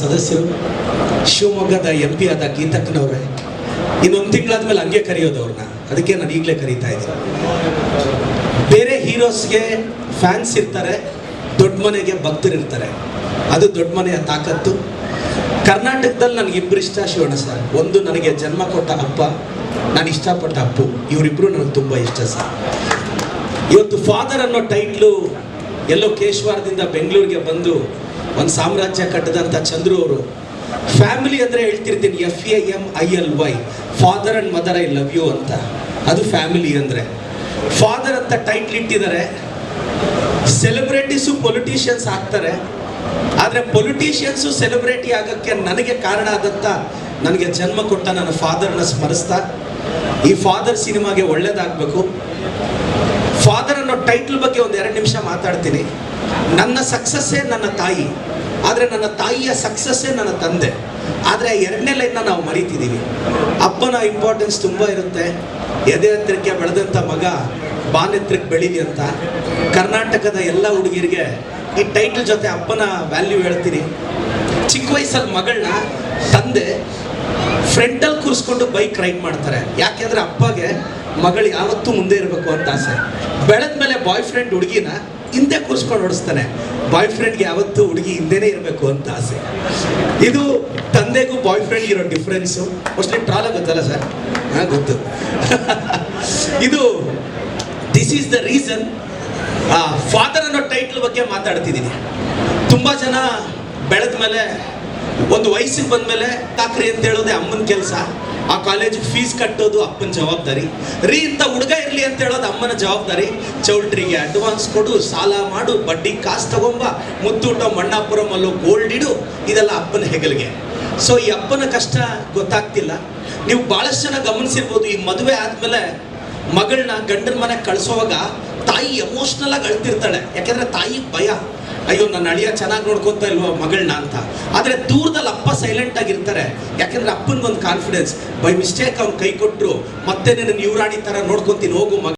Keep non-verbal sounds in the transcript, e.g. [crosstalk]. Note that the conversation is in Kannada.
ಸದಸ್ಯರು ಶಿವಮೊಗ್ಗದ ಎಂ ಪಿ ಆದ ಗೀತಕ್ಕನವ್ರೆ. ಇನ್ನೊಂದು ತಿಂಗಳಾದ್ಮೇಲೆ ಹಂಗೆ ಕರೆಯೋದು ಅವ್ರನ್ನ ಅದಕ್ಕೆ ನಾನು ಈಗಲೇ ಕರೀತಾ ಇದ್ದೆ. ಬೇರೆ ಹೀರೋಸ್ಗೆ ಫ್ಯಾನ್ಸ್ ಇರ್ತಾರೆ, ದೊಡ್ಡ ಮನೆಗೆ ಭಕ್ತರಿರ್ತಾರೆ ಅದು ದೊಡ್ಡ ಮನೆಯ ತಾಕತ್ತು. ಕರ್ನಾಟಕದಲ್ಲಿ ನನಗೆ ಇಬ್ಬರು ಇಷ್ಟ ಶಿವಣ್ಣ ಸರ್. ಒಂದು ನನಗೆ ಜನ್ಮ ಕೊಟ್ಟ ಅಪ್ಪ, ನಾನು ಇಷ್ಟಪಟ್ಟ ಅಪ್ಪು. ಇವರಿಬ್ಬರು ನನಗೆ ತುಂಬ ಇಷ್ಟ ಸರ್. ಇವತ್ತು ಫಾದರ್ ಅನ್ನೋ ಟೈಟ್ಲು ಎಲ್ಲೋ ಕೇಶ್ವಾರದಿಂದ ಬೆಂಗಳೂರಿಗೆ ಬಂದು ಒಂದು ಸಾಮ್ರಾಜ್ಯ ಕಟ್ಟಿದಂಥ ಚಂದ್ರು ಅವರು ಫ್ಯಾಮಿಲಿ ಅಂದರೆ ಹೇಳ್ತಿರ್ತೀನಿ F A M I L Y father and mother I love you ಅಂತ. ಅದು ಫ್ಯಾಮಿಲಿ ಅಂದರೆ. ಫಾದರ್ ಅಂತ ಟೈಟ್ಲ್ ಇಟ್ಟಿದ್ದಾರೆ. ಸೆಲೆಬ್ರಿಟೀಸು ಪೊಲಿಟಿಷಿಯನ್ಸ್ ಆಗ್ತಾರೆ. ಆದರೆ ಪೊಲಿಟಿಷಿಯನ್ಸು ಸೆಲೆಬ್ರಿಟಿ ಆಗೋಕ್ಕೆ ನನಗೆ ಕಾರಣ ಆದಂಥ ನನಗೆ ಜನ್ಮ ಕೊಟ್ಟ ನನ್ನ ಫಾದರ್ನ ಸ್ಮರಿಸ್ತಾ, ಈ ಫಾದರ್ ಸಿನಿಮಾಗೆ ಒಳ್ಳೇದಾಗಬೇಕು. ಟೈಟ್ಲ್ ಬಗ್ಗೆ ಒಂದು ಎರಡು ನಿಮಿಷ ಮಾತಾಡ್ತೀನಿ. ನನ್ನ ಸಕ್ಸಸ್ಸೇ ನನ್ನ ತಾಯಿ, ಆದರೆ ನನ್ನ ತಾಯಿಯ ಸಕ್ಸಸ್ಸೇ ನನ್ನ ತಂದೆ. ಆದರೆ ಎರಡನೇ ಲೈನ್ನ ನಾವು ಮರಿತಿದ್ದೀವಿ ಅಪ್ಪನ ಇಂಪಾರ್ಟೆನ್ಸ್ ತುಂಬ ಇರುತ್ತೆ. ಎದೆ ಹತ್ತಿರಕ್ಕೆ ಬೆಳೆದಂಥ ಮಗ ಬಾನೆತ್ರಕ್ಕೆ ಬೆಳೀಲಿ ಅಂತ. ಕರ್ನಾಟಕದ ಎಲ್ಲ ಹುಡುಗಿರಿಗೆ ಈ ಟೈಟಲ್ ಜೊತೆ ಅಪ್ಪನ ವ್ಯಾಲ್ಯೂ ಹೇಳ್ತೀನಿ. ಚಿಕ್ಕ ವಯಸ್ಸಲ್ಲಿ ಮಗಳನ್ನ ತಂದೆ ಫ್ರಂಟಲ್ಲಿ ಕೂರಿಸ್ಕೊಂಡು ಬೈಕ್ ರೈಡ್ ಮಾಡ್ತಾರೆ. ಯಾಕೆಂದ್ರೆ ಅಪ್ಪಗೆ ಮಗಳು ಯಾವತ್ತೂ ಮುಂದೆ ಇರಬೇಕು ಅಂತ ಆಸೆ. ಬೆಳೆದ ಮೇಲೆ ಬಾಯ್ ಫ್ರೆಂಡ್ ಹುಡುಗಿನ ಹಿಂದೆ ಕೂರಿಸ್ಕೊಂಡು ಓಡಿಸ್ತಾನೆ. ಬಾಯ್ ಫ್ರೆಂಡ್ಗೆ ಯಾವತ್ತೂ ಹುಡುಗಿ ಹಿಂದೆನೇ ಇರಬೇಕು ಅಂತ ಆಸೆ. ಇದು ತಂದೆಗೂ ಬಾಯ್ ಫ್ರೆಂಡ್ಗೆ ಇರೋ ಡಿಫ್ರೆನ್ಸು ಮೋಸ್ಟ್ಲಿ ಟ್ರಾಲ ಗೊತ್ತಲ್ಲ ಸರ್ ಹಾಂ, ಗೊತ್ತು. [laughs] ಇದು this is the reason father ಅನ್ನೋ ಟೈಟ್ಲ್ ಬಗ್ಗೆ ಮಾತಾಡ್ತಿದ್ದೀನಿ. ತುಂಬ ಜನ ಬೆಳೆದ ಮೇಲೆ ಒಂದು ವಯಸ್ಸಿಗೆ ಬಂದಮೇಲೆ ತಾಕ್ರಿ ಅಂತ ಹೇಳೋದೇ ಅಮ್ಮನ ಕೆಲಸ. ಆ ಕಾಲೇಜಿಗೆ ಫೀಸ್ ಕಟ್ಟೋದು ಅಪ್ಪನ ಜವಾಬ್ದಾರಿ. ರೀ, ಇಂಥ ಹುಡುಗ ಇರಲಿ ಅಂತ ಹೇಳೋದು ಅಮ್ಮನ ಜವಾಬ್ದಾರಿ. ಚೌಲ್ಟ್ರಿಗೆ ಅಡ್ವಾನ್ಸ್ ಕೊಡು, ಸಾಲ ಮಾಡು, ಬಡ್ಡಿ ಕಾಸು ತಗೊಂಬ, ಮುತ್ತೂಟ ಮಣ್ಣಾಪುರಮಲ್ಲೂ ಗೋಲ್ಡ್ ಇಡು, ಇದೆಲ್ಲ ಅಪ್ಪನ ಹೆಗಲಿಗೆ. ಸೊ ಈ ಅಪ್ಪನ ಕಷ್ಟ ಗೊತ್ತಾಗ್ತಿಲ್ಲ. ನೀವು ಭಾಳಷ್ಟು ಜನ ಗಮನಿಸಿರ್ಬೋದು, ಈ ಮದುವೆ ಆದಮೇಲೆ ಮಗಳನ್ನ ಗಂಡನ ಮನೆಗೆ ಕಳಿಸೋವಾಗ ತಾಯಿ ಎಮೋಷ್ನಲ್ ಆಗಿ ಅಳ್ತಿರ್ತಾಳೆ. ಯಾಕೆಂದ್ರೆ ತಾಯಿ ಭಯ. ಅಯ್ಯೋ ನನ್ನ ಅಳಿಯ ಚೆನ್ನಾಗಿ ನೋಡ್ಕೊತಾ ಇಲ್ವೋ ಮಗಳನ್ನ ಅಂತ. ಆದ್ರೆ ದೂರದಲ್ಲಿ ಅಪ್ಪ ಸೈಲೆಂಟ್ ಆಗಿರ್ತಾರೆ ಯಾಕೆಂದ್ರೆ ಅಪ್ಪನಿಗೊಂದು ಕಾನ್ಫಿಡೆನ್ಸ್ ಬೈ ಮಿಸ್ಟೇಕ್ ಅವ್ನು ಕೈ ಕೊಟ್ಟರು ಮತ್ತೆ ನನ್ನ ಯುವರಾಣಿ ತರ ನೋಡ್ಕೊಂತೀನಿ, ಹೋಗು ಮಗ